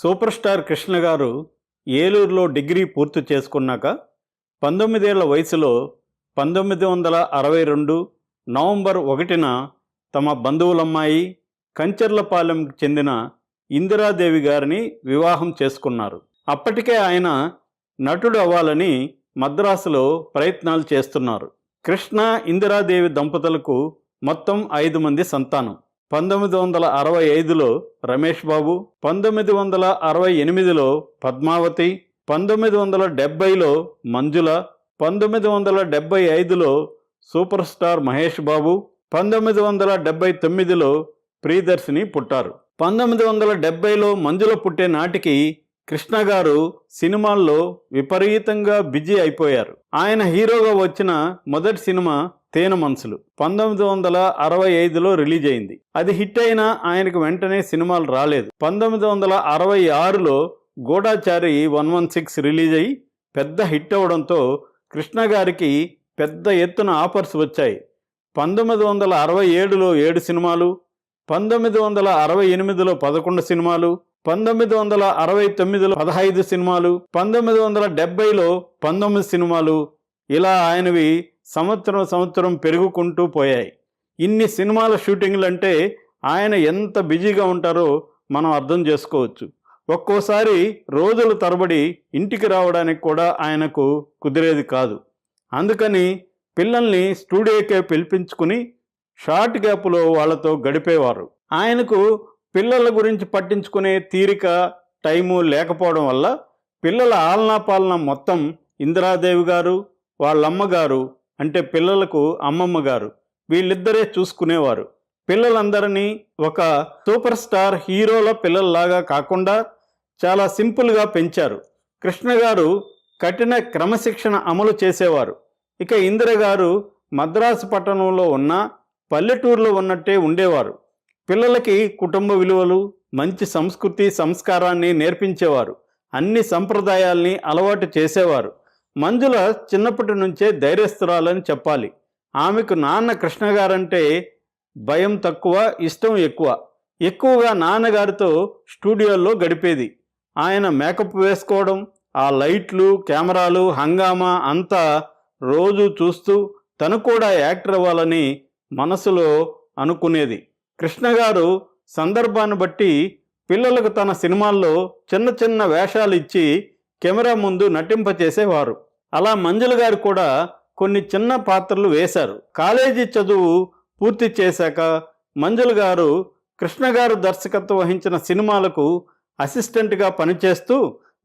Super star Krishna గారు ఏలూరులో degree పూర్తి చేసుకున్నాక పంతొమ్మిదేళ్ళ వయసులో పంతొమ్మిది వందల అరవై రెండు నవంబర్ ఒకటిన తమ బంధువులమ్మాయి కంచర్లపాలెంకి చెందిన ఇందిరాదేవి గారిని వివాహం చేసుకున్నారు. అప్పటికే ఆయన నటుడు అవ్వాలని మద్రాసులో ప్రయత్నాలు చేస్తున్నారు. కృష్ణ ఇందిరాదేవి దంపతులకు మొత్తం ఐదు మంది సంతానం. పంతొమ్మిది వందల అరవై ఐదులో రమేష్ బాబు పంతొమ్మిది వందల అరవై ఎనిమిదిలో పద్మావతి పంతొమ్మిది వందల డెబ్బైలో మంజుల పంతొమ్మిది వందల డెబ్బై ఐదులో సూపర్ స్టార్ మహేష్ బాబు పంతొమ్మిది వందల డెబ్బై తొమ్మిదిలో ప్రియదర్శిని పుట్టారు. పంతొమ్మిది వందల డెబ్బైలో మంజుల పుట్టే నాటికి కృష్ణ గారు సినిమాల్లో విపరీతంగా బిజీ అయిపోయారు. ఆయన హీరోగా వచ్చిన మొదటి సినిమా తేనె మనసులు పంతొమ్మిది వందల అరవై ఐదులో రిలీజ్ అయింది. అది హిట్ అయినా ఆయనకు వెంటనే సినిమాలు రాలేదు. పంతొమ్మిది వందల అరవై ఆరులో Goodachari one one six release అయ్యి పెద్ద హిట్ అవడంతో కృష్ణ గారికి పెద్ద ఎత్తున ఆఫర్స్ వచ్చాయి. పంతొమ్మిది వందల అరవై ఏడులో ఏడు సినిమాలు పంతొమ్మిది వందల అరవై ఎనిమిదిలో పదకొండు సినిమాలు పంతొమ్మిది వందల అరవై తొమ్మిదిలో పదహైదు సినిమాలు పంతొమ్మిది వందల డెబ్బైలో పంతొమ్మిది సినిమాలు ఇలా ఆయనవి సంవత్సరం సంవత్సరం పెరుగుకుంటూ పోయాయి. ఇన్ని సినిమాల షూటింగ్లు అంటే ఆయన ఎంత బిజీగా ఉంటారో మనం అర్థం చేసుకోవచ్చు. ఒక్కోసారి రోజుల తరబడి ఇంటికి రావడానికి కూడా ఆయనకు కుదిరేది కాదు. అందుకని పిల్లల్ని స్టూడియోకే పిలిపించుకుని షార్ట్ గ్యాప్లో వాళ్ళతో గడిపేవారు. ఆయనకు పిల్లల గురించి పట్టించుకునే తీరిక టైము లేకపోవడం వల్ల పిల్లల ఆలనా పాలన మొత్తం ఇందిరాదేవి గారు వాళ్ళమ్మగారు అంటే పిల్లలకు అమ్మమ్మ గారు వీళ్ళిద్దరే చూసుకునేవారు. పిల్లలందరినీ ఒక సూపర్ స్టార్ హీరోల పిల్లల్లాగా కాకుండా చాలా సింపుల్గా పెంచారు. కృష్ణ గారు కఠిన క్రమశిక్షణ అమలు చేసేవారు. ఇక ఇందిర గారు మద్రాసు పట్టణంలో ఉన్న పల్లెటూరులో ఉన్నట్టే ఉండేవారు. పిల్లలకి కుటుంబ విలువలు మంచి సంస్కృతి సంస్కారాన్ని నేర్పించేవారు. అన్ని సంప్రదాయాల్ని అలవాటు చేసేవారు. మంజుల చిన్నప్పటి నుంచే ధైర్యస్తురాలని చెప్పాలి. ఆమెకు నాన్న కృష్ణ గారంటే భయం తక్కువ ఇష్టం ఎక్కువ. ఎక్కువగా నాన్నగారితో స్టూడియోల్లో గడిపేది. ఆయన మేకప్ వేసుకోవడం ఆ లైట్లు కెమెరాలు హంగామా అంతా రోజు చూస్తూ తను కూడా యాక్టర్ అవ్వాలని మనసులో అనుకునేది. కృష్ణ గారు సందర్భాన్ని బట్టి పిల్లలకు తన సినిమాల్లో చిన్న చిన్న వేషాలు ఇచ్చి కెమెరా ముందు నటింపచేసేవారు అలా మంజుల గారు కూడా కొన్ని చిన్న పాత్రలు వేశారు. కాలేజీ చదువు పూర్తి చేశాక మంజుల గారు కృష్ణ గారు దర్శకత్వం వహించిన సినిమాలకు అసిస్టెంట్గా పనిచేస్తూ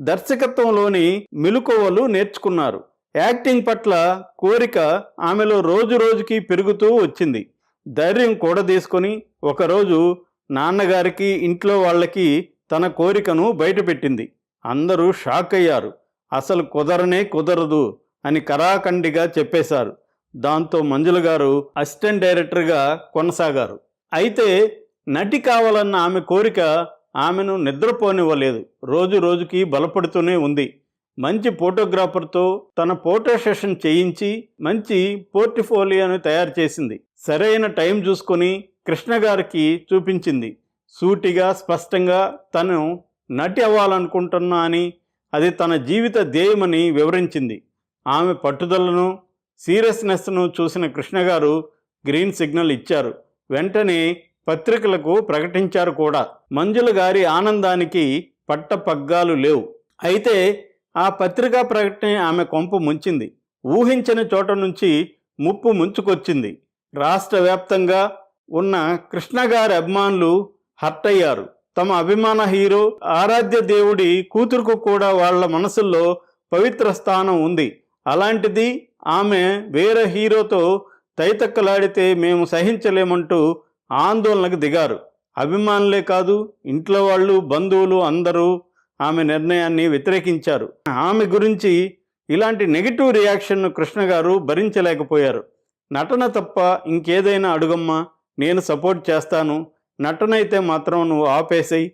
దర్శకత్వంలోని మెలకువలు నేర్చుకున్నారు. యాక్టింగ్ పట్ల కోరిక ఆమెలో రోజు రోజుకి పెరుగుతూ వచ్చింది. ధైర్యం కూడా తీసుకొని ఒకరోజు నాన్నగారికి ఇంట్లో వాళ్ళకి తన కోరికను బయటపెట్టింది. అందరూ షాక్ అయ్యారు. అసలు కుదరనే కుదరదు అని కరాఖండిగా చెప్పేశారు. దాంతో మంజుల గారు అసిస్టెంట్ డైరెక్టర్గా కొనసాగారు. అయితే నటి కావాలన్న ఆమె కోరిక ఆమెను నిద్రపోనివ్వలేదు. రోజు రోజుకి బలపడుతూనే ఉంది. మంచి ఫోటోగ్రాఫర్తో తన ఫోటో సెషన్ చేయించి మంచి పోర్టిఫోలియోను తయారు చేసింది. సరైన టైం చూసుకొని కృష్ణ గారికి చూపించింది. సూటిగా స్పష్టంగా తను నటి అవ్వాలనుకుంటున్నా అని అది తన జీవిత ధ్యేయమని వివరించింది. ఆమె పట్టుదలను సీరియస్నెస్ను చూసిన కృష్ణ గారు గ్రీన్ సిగ్నల్ ఇచ్చారు. వెంటనే పత్రికలకు ప్రకటించారు కూడా. మంజుల గారి ఆనందానికి పట్ట పగ్గాలు లేవు. అయితే ఆ పత్రికా ప్రకటన ఆమె కొంప ముంచింది. ఊహించని చోట నుంచి ముప్పు ముంచుకొచ్చింది. రాష్ట్ర వ్యాప్తంగా ఉన్న కృష్ణ గారి అభిమానులు హర్ట్ అయ్యారు తమ అభిమాన హీరో ఆరాధ్య దేవుడి కూతురుకు కూడా వాళ్ళ మనసుల్లో పవిత్ర స్థానం ఉంది. అలాంటిది ఆమె వేరే హీరోతో తైతక్కలాడితే మేము సహించలేమంటూ ఆందోళనకు దిగారు. అభిమానులే కాదు ఇంట్లో వాళ్ళు బంధువులు అందరూ ఆమె నిర్ణయాన్ని వ్యతిరేకించారు. ఆమె గురించి ఇలాంటి నెగిటివ్ రియాక్షన్ను కృష్ణ గారు భరించలేకపోయారు. నటన తప్ప ఇంకేదైనా అడుగమ్మా నేను సపోర్ట్ చేస్తాను నటన అయితే మాత్రం నువ్వు ఆపేసేయి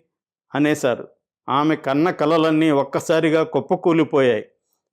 అనేశారు. ఆమె కన్న కలలన్నీ ఒక్కసారిగా కుప్పకూలిపోయాయి.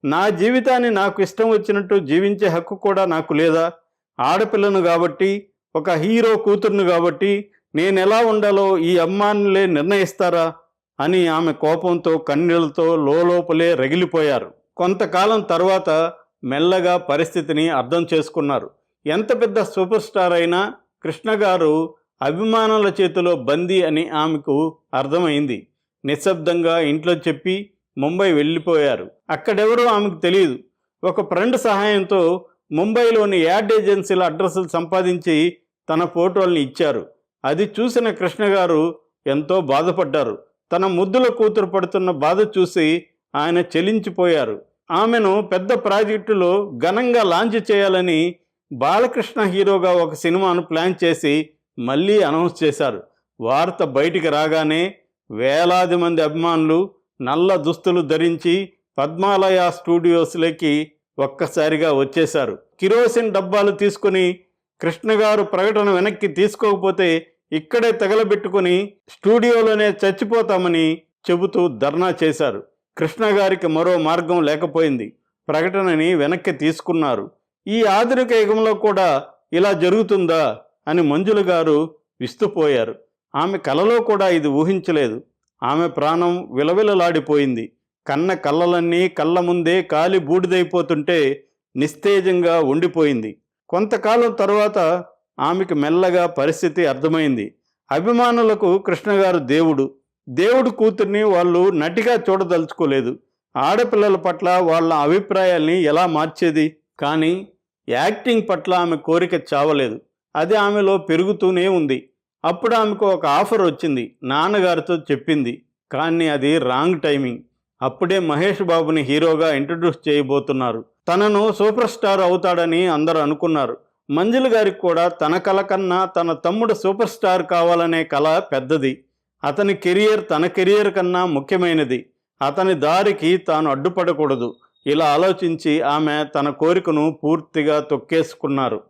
నా జీవితాన్ని నాకు ఇష్టం వచ్చినట్టు జీవించే హక్కు కూడా నాకు లేదా? ఆడపిల్లను కాబట్టి ఒక హీరో కూతురును కాబట్టి నేను ఎలా ఉండాలో ఈ అమ్మానులే నిర్ణయిస్తారా? అని ఆమె కోపంతో కన్నీళ్ళతో లోపలే రగిలిపోయారు. కొంతకాలం తర్వాత మెల్లగా పరిస్థితిని అర్థం చేసుకున్నారు. ఎంత పెద్ద సూపర్ స్టార్ అయినా కృష్ణ గారు అభిమానుల చేతిలో బందీ అని ఆమెకు అర్థమైంది. నిశ్శబ్దంగా ఇంట్లో చెప్పి ముంబై వెళ్ళిపోయారు. అక్కడెవరో ఆమెకు తెలియదు ఒక ఫ్రెండ్ సహాయంతో ముంబైలోని యాడ్ ఏజెన్సీల అడ్రస్లు సంపాదించి తన ఫోటోల్ని ఇచ్చారు. అది చూసిన కృష్ణ గారు ఎంతో బాధపడ్డారు. తన ముద్దుల కూతురు పడుతున్న బాధ చూసి ఆయన చెలించిపోయారు. ఆమెను పెద్ద ప్రాజెక్టులో ఘనంగా లాంచ్ చేయాలని బాలకృష్ణ హీరోగా ఒక సినిమాను ప్లాన్ చేసి మళ్ళీ అనౌన్స్ చేశారు. వార్త బయటికి రాగానే వేలాది మంది అభిమానులు నల్ల దుస్తులు ధరించి పద్మాలయ స్టూడియోస్లోకి ఒక్కసారిగా వచ్చేశారు. కిరోసిన్ డబ్బాలు తీసుకుని కృష్ణగారు ప్రకటన వెనక్కి తీసుకోకపోతే ఇక్కడే తగలబెట్టుకుని స్టూడియోలోనే చచ్చిపోతామని చెబుతూ ధర్నా చేశారు. కృష్ణ గారికి మరో మార్గం లేకపోయింది. ప్రకటనని వెనక్కి తీసుకున్నారు. ఈ ఆధునిక యుగంలో కూడా ఇలా జరుగుతుందా అని మంజుల గారు విస్తుపోయారు. ఆమె కలలో కూడా ఇది ఊహించలేదు. ఆమె ప్రాణం విలవిలలాడిపోయింది. కన్న కళ్ళలన్నీ కళ్ళ ముందే కాలి బూడిదైపోతుంటే నిస్తేజంగా ఉండిపోయింది. కొంతకాలం తరువాత ఆమెకు మెల్లగా పరిస్థితి అర్థమైంది. అభిమానులకు కృష్ణగారు దేవుడు. దేవుడు కూతుర్ని వాళ్ళు నటిగా చూడదలుచుకోలేదు. ఆడపిల్లల పట్ల వాళ్ళ అభిప్రాయాల్ని ఎలా మార్చేది? కానీ యాక్టింగ్ పట్ల ఆమె కోరిక చావలేదు. అది ఆమెలో పెరుగుతూనే ఉంది. అప్పుడు ఆమెకు ఒక ఆఫర్ వచ్చింది. నాన్నగారితో చెప్పింది. కానీ అది రాంగ్ టైమింగ్. అప్పుడే మహేష్ బాబుని హీరోగా ఇంట్రడ్యూస్ చేయబోతున్నారు. తనను సూపర్ స్టార్ అవుతాడని అందరూ అనుకున్నారు. మంజుల గారికి కూడా తన కల కన్నా తన తమ్ముడు సూపర్ స్టార్ కావాలనే కళ పెద్దది. అతని కెరియర్ తన కెరియర్ కన్నా ముఖ్యమైనది. అతని దారికి తాను అడ్డుపడకూడదు. ఇలా ఆలోచించి ఆమె తన కోరికను పూర్తిగా తొక్కేసుకున్నారు.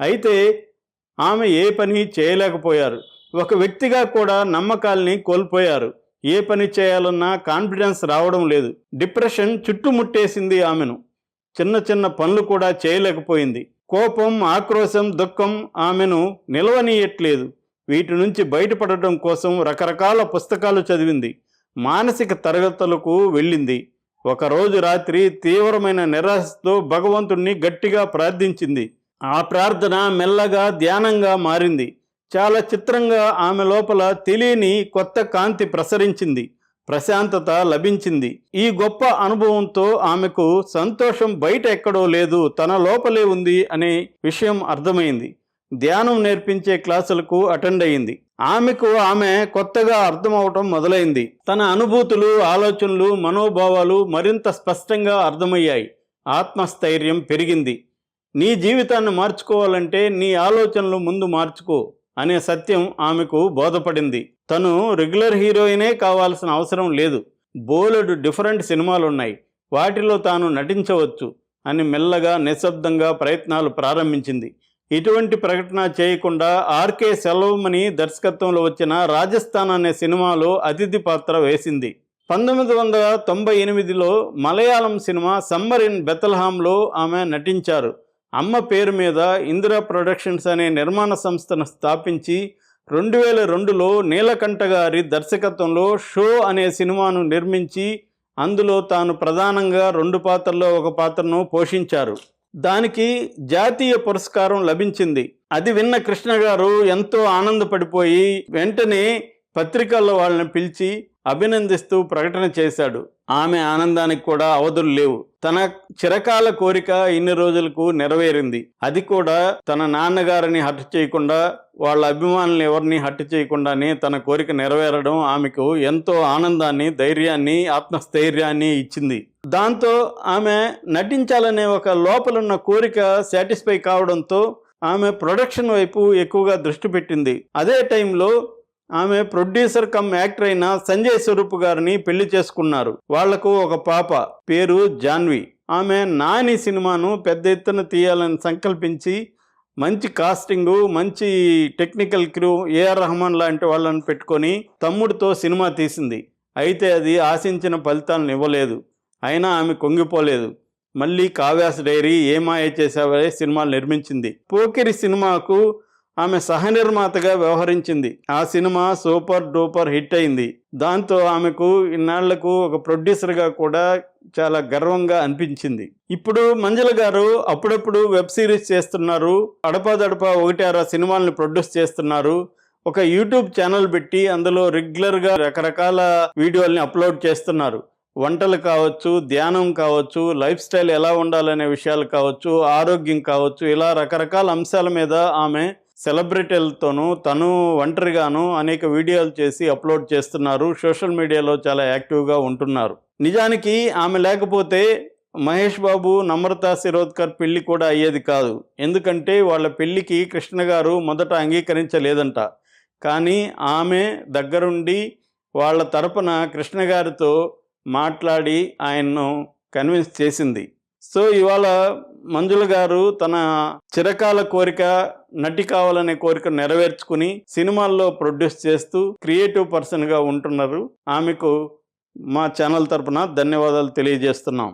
అయితే ఆమె ఏ పని చేయలేకపోయారు. ఒక వ్యక్తిగా కూడా నమ్మకాల్ని కోల్పోయారు. ఏ పని చేయాలన్నా కాన్ఫిడెన్స్ రావడం లేదు. డిప్రెషన్ చుట్టుముట్టేసింది ఆమెను. చిన్న చిన్న పనులు కూడా చేయలేకపోయింది. కోపం ఆక్రోశం దుఃఖం ఆమెను నిలవనీయట్లేదు. వీటి నుంచి బయటపడటం కోసం రకరకాల పుస్తకాలు చదివింది. మానసిక తరగతులకు వెళ్ళింది. ఒకరోజు రాత్రి తీవ్రమైన నిరాశతో భగవంతుణ్ణి గట్టిగా ప్రార్థించింది. ఆ ప్రార్థన మెల్లగా ధ్యానంగా మారింది. చాలా చిత్రంగా ఆమె లోపల తెలియని కొత్త కాంతి ప్రసరించింది. ప్రశాంతత లభించింది. ఈ గొప్ప అనుభవంతో ఆమెకు సంతోషం బయట ఎక్కడో లేదు తన లోపలే ఉంది అనే విషయం అర్థమైంది. ధ్యానం నేర్పించే క్లాసులకు అటెండ్ అయింది. ఆమెకు ఆమె కొత్తగా అర్థమవటం మొదలైంది. తన అనుభూతులు ఆలోచనలు మనోభావాలు మరింత స్పష్టంగా అర్థమయ్యాయి. ఆత్మస్థైర్యం పెరిగింది. నీ జీవితాన్ని మార్చుకోవాలంటే నీ ఆలోచనలు ముందు మార్చుకో అనే సత్యం ఆమెకు బోధపడింది. తను రెగ్యులర్ హీరోయినే కావాల్సిన అవసరం లేదు. బోలెడు డిఫరెంట్ సినిమాలు ఉన్నాయి వాటిలో తాను నటించవచ్చు అని మెల్లగా నిశ్శబ్దంగా ప్రయత్నాలు ప్రారంభించింది. ఇటువంటి ప్రకటన చేయకుండా ఆర్కే సెల్వమణి దర్శకత్వంలో వచ్చిన రాజస్థాన్ అనే సినిమాలో అతిథి పాత్ర వేసింది. పంతొమ్మిది వందల తొంభై ఎనిమిదిలో మలయాళం సినిమా సమ్మర్ ఇన్ బెతల్హాంలో ఆమె నటించారు. అమ్మ పేరు మీద ఇందిరా ప్రొడక్షన్స్ అనే నిర్మాణ సంస్థను స్థాపించి రెండు వేల రెండులో నీలకంఠ గారి దర్శకత్వంలో షో అనే సినిమాను నిర్మించి అందులో తాను ప్రధానంగా రెండు పాత్రల్లో ఒక పాత్రను పోషించారు. దానికి జాతీయ పురస్కారం లభించింది. అది విన్న కృష్ణ గారు ఎంతో ఆనందపడిపోయి వెంటనే పత్రికల్లో వాళ్ళని పిలిచి అభినందిస్తూ ప్రకటన చేశాడు. ఆమె ఆనందానికి కూడా అవధులు లేవు. తన చిరకాల కోరిక ఇన్ని రోజులకు నెరవేరింది. అది కూడా తన నాన్నగారిని హట్ చేయకుండా వాళ్ళ అభిమానులు ఎవరిని హట్ చేయకుండానే తన కోరిక నెరవేరడం ఆమెకు ఎంతో ఆనందాన్ని ధైర్యాన్ని ఆత్మస్థైర్యాన్ని ఇచ్చింది. దాంతో ఆమె నటించాలనే ఒక లోపలున్న కోరిక సాటిస్ఫై కావడంతో ఆమె ప్రొడక్షన్ వైపు ఎక్కువగా దృష్టి పెట్టింది. అదే టైంలో ఆమె ప్రొడ్యూసర్ కమ్ యాక్టర్ అయిన సంజయ్ స్వరూప్ గారిని పెళ్ళి చేసుకున్నారు. వాళ్ళకు ఒక పాప పేరు జాన్వి. ఆమె నాని సినిమాను పెద్ద ఎత్తున తీయాలని సంకల్పించి మంచి కాస్టింగు మంచి టెక్నికల్ క్రూ ఏఆర్ రెహమాన్ లాంటి వాళ్ళని పెట్టుకొని తమ్ముడితో సినిమా తీసింది. అయితే అది ఆశించిన ఫలితాలను ఇవ్వలేదు. అయినా ఆమె కొంగిపోలేదు. మళ్ళీ కావ్యాస్ డైరీ ఏమాయ చేసావే సినిమాలు నిర్మించింది. పోకిరి సినిమాకు ఆమె సహనిర్మాతగా వ్యవహరించింది. ఆ సినిమా సూపర్ డూపర్ హిట్ అయింది. దాంతో ఆమెకు ఇన్నాళ్ళకు ఒక ప్రొడ్యూసర్గా కూడా చాలా గర్వంగా అనిపించింది. ఇప్పుడు మంజుల గారు అప్పుడప్పుడు వెబ్ సిరీస్ చేస్తున్నారు. అడపాదడపా ఒకటారా సినిమాలను ప్రొడ్యూస్ చేస్తున్నారు. ఒక యూట్యూబ్ ఛానల్ పెట్టి అందులో రెగ్యులర్గా రకరకాల వీడియోల్ని అప్లోడ్ చేస్తున్నారు. వంటలు కావచ్చు ధ్యానం కావచ్చు లైఫ్ స్టైల్ ఎలా ఉండాలనే విషయాలు కావచ్చు ఆరోగ్యం కావచ్చు ఇలా రకరకాల అంశాల మీద ఆమె సెలబ్రిటీలతోనూ తను ఒంటరిగాను అనేక వీడియోలు చేసి అప్లోడ్ చేస్తున్నారు. సోషల్ మీడియాలో చాలా యాక్టివ్గా ఉంటున్నారు. నిజానికి ఆమె లేకపోతే మహేష్ బాబు నమ్రత శిరోద్కర్ పెళ్ళి కూడా అయ్యేది కాదు. ఎందుకంటే వాళ్ళ పెళ్ళికి కృష్ణ గారు మొదట అంగీకరించలేదంట. కానీ ఆమె దగ్గరుండి వాళ్ళ తరపున కృష్ణ గారితో మాట్లాడి ఆయన్ను కన్విన్స్ చేసింది. సో ఇవాళ మంజుల గారు తన చిరకాల కోరిక నటి కావాలనే కోరిక నెరవేర్చుకుని సినిమాల్లో ప్రొడ్యూస్ చేస్తూ క్రియేటివ్ పర్సన్గా ఉంటున్నారు. ఆమెకు మా ఛానల్ తరపున ధన్యవాదాలు తెలియజేస్తున్నాం.